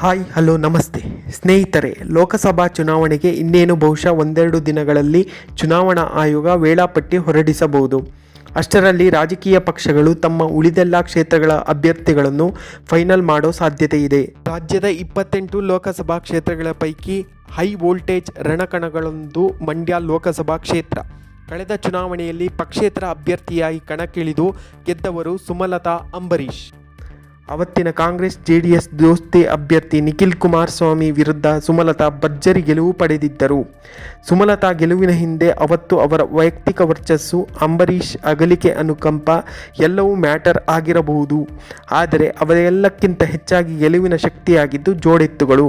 Hi, hello, ನಮಸ್ತೆ. ಸ್ನೇಹಿತರೆ, ಲೋಕಸಭಾ ಚುನಾವಣೆಗೆ ಇನ್ನೇನು ಬಹುಶಃ ಒಂದೆರಡು ದಿನಗಳಲ್ಲಿ ಚುನಾವಣಾ ಆಯೋಗ ವೇಳಾಪಟ್ಟಿ ಹೊರಡಿಸಬಹುದು. ಅಷ್ಟರಲ್ಲಿ ರಾಜಕೀಯ ಪಕ್ಷಗಳು ತಮ್ಮ ಉಳಿದೆಲ್ಲ ಕ್ಷೇತ್ರಗಳ ಅಭ್ಯರ್ಥಿಗಳನ್ನು ಫೈನಲ್ ಮಾಡೋ ಸಾಧ್ಯತೆ ಇದೆ. ರಾಜ್ಯದ ಇಪ್ಪತ್ತೆಂಟು ಲೋಕಸಭಾ ಕ್ಷೇತ್ರಗಳ ಪೈಕಿ ಹೈ ವೋಲ್ಟೇಜ್ ರಣಕಣಗಳೊಂದು ಮಂಡ್ಯ ಲೋಕಸಭಾ ಕ್ಷೇತ್ರ. ಕಳೆದ ಚುನಾವಣೆಯಲ್ಲಿ ಪಕ್ಷೇತರ ಅಭ್ಯರ್ಥಿಯಾಗಿ ಕಣಕ್ಕಿಳಿದು ಗೆದ್ದವರು ಸುಮಲತಾ ಅಂಬರೀಶ್ ಅವತ್ತಿನ ಕಾಂಗ್ರೆಸ್ ಜೆಡಿಎಸ್ ದೋಸ್ತಿ ಅಭ್ಯರ್ಥಿ ನಿಖಿಲ್ ಕುಮಾರಸ್ವಾಮಿ ವಿರುದ್ಧ ಸುಮಲತಾ ಭರ್ಜರಿ ಗೆಲುವು ಪಡೆದಿದ್ದರು. ಸುಮಲತಾ ಗೆಲುವಿನ ಹಿಂದೆ ಅವತ್ತು ಅವರ ವೈಯಕ್ತಿಕ ವರ್ಚಸ್ಸು, ಅಂಬರೀಷ್, ಅಗಲಿಕೆ ಅನುಕಂಪ ಎಲ್ಲವೂ ಮ್ಯಾಟರ್ ಆಗಿರಬಹುದು. ಆದರೆ ಅವರೆಲ್ಲಕ್ಕಿಂತ ಹೆಚ್ಚಾಗಿ ಗೆಲುವಿನ ಶಕ್ತಿಯಾಗಿದ್ದು ಜೋಡೆತ್ತುಗಳು.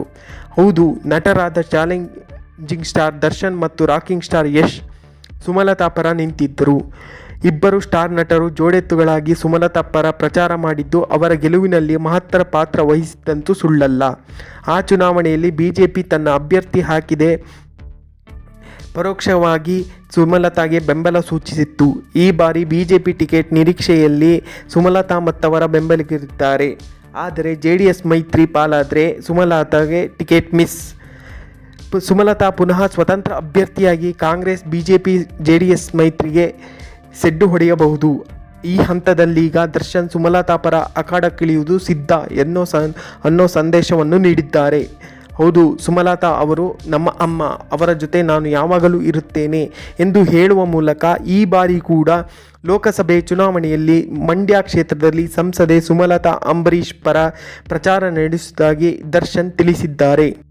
ಹೌದು, ನಟರಾದ ಚಾಲೆಂಜಿಂಗ್ ಸ್ಟಾರ್ ದರ್ಶನ್ ಮತ್ತು ರಾಕಿಂಗ್ ಸ್ಟಾರ್ ಯಶ್ ಸುಮಲತಾ ಪರ ನಿಂತಿದ್ದರು. ಇಬ್ಬರು ಸ್ಟಾರ್ ನಟರು ಜೋಡೆತ್ತುಗಳಾಗಿ ಸುಮಲತಾ ಪರ ಪ್ರಚಾರ ಮಾಡಿದ್ದು ಅವರ ಗೆಲುವಿನಲ್ಲಿ ಮಹತ್ತರ ಪಾತ್ರ ವಹಿಸಿದ್ದಂತೂ ಸುಳ್ಳಲ್ಲ. ಆ ಚುನಾವಣೆಯಲ್ಲಿ ಬಿಜೆಪಿ ತನ್ನ ಅಭ್ಯರ್ಥಿ ಹಾಕಿದೆ. ಪರೋಕ್ಷವಾಗಿ ಸುಮಲತಾಗೆ ಬೆಂಬಲ ಸೂಚಿಸಿತ್ತು. ಈ ಬಾರಿ ಬಿಜೆಪಿ ಟಿಕೆಟ್ ನಿರೀಕ್ಷೆಯಲ್ಲಿ ಸುಮಲತಾ ಮತ್ತವರ ಬೆಂಬಲಿಗರಿದ್ದಾರೆ. ಆದರೆ ಜೆ ಡಿ ಎಸ್ ಮೈತ್ರಿ ಪಾಲಾದರೆ ಸುಮಲತಾಗೆ ಟಿಕೆಟ್ ಮಿಸ್. ಸುಮಲತಾ ಪುನಃ ಸ್ವತಂತ್ರ ಅಭ್ಯರ್ಥಿಯಾಗಿ ಕಾಂಗ್ರೆಸ್, ಬಿಜೆಪಿ ಜೆ ಮೈತ್ರಿಗೆ ಸೆಡ್ಡು ಹೊಡೆಯಬಹುದು. ಈ ಹಂತದಲ್ಲೀಗ ದರ್ಶನ್ ಸುಮಲತಾ ಪರ ಅಖಾಡಕ್ಕಿಳಿಯುವುದು ಸಿದ್ಧ ಎನ್ನೋ ಸನ್ ಅನ್ನೋ ಸಂದೇಶವನ್ನು ನೀಡಿದ್ದಾರೆ. ಹೌದು, ಸುಮಲತಾ ಅವರು ನಮ್ಮ ಅಮ್ಮ, ಅವರ ಜೊತೆ ನಾನು ಯಾವಾಗಲೂ ಇರುತ್ತೇನೆ ಎಂದು ಹೇಳುವ ಮೂಲಕ ಈ ಬಾರಿ ಕೂಡ ಲೋಕಸಭೆ ಚುನಾವಣೆಯಲ್ಲಿ ಮಂಡ್ಯ ಕ್ಷೇತ್ರದಲ್ಲಿ ಸಂಸದೆ ಸುಮಲತಾ ಅಂಬರೀಷ್ ಪರ ಪ್ರಚಾರ ನಡೆಸುವುದಾಗಿ ದರ್ಶನ್ ತಿಳಿಸಿದ್ದಾರೆ.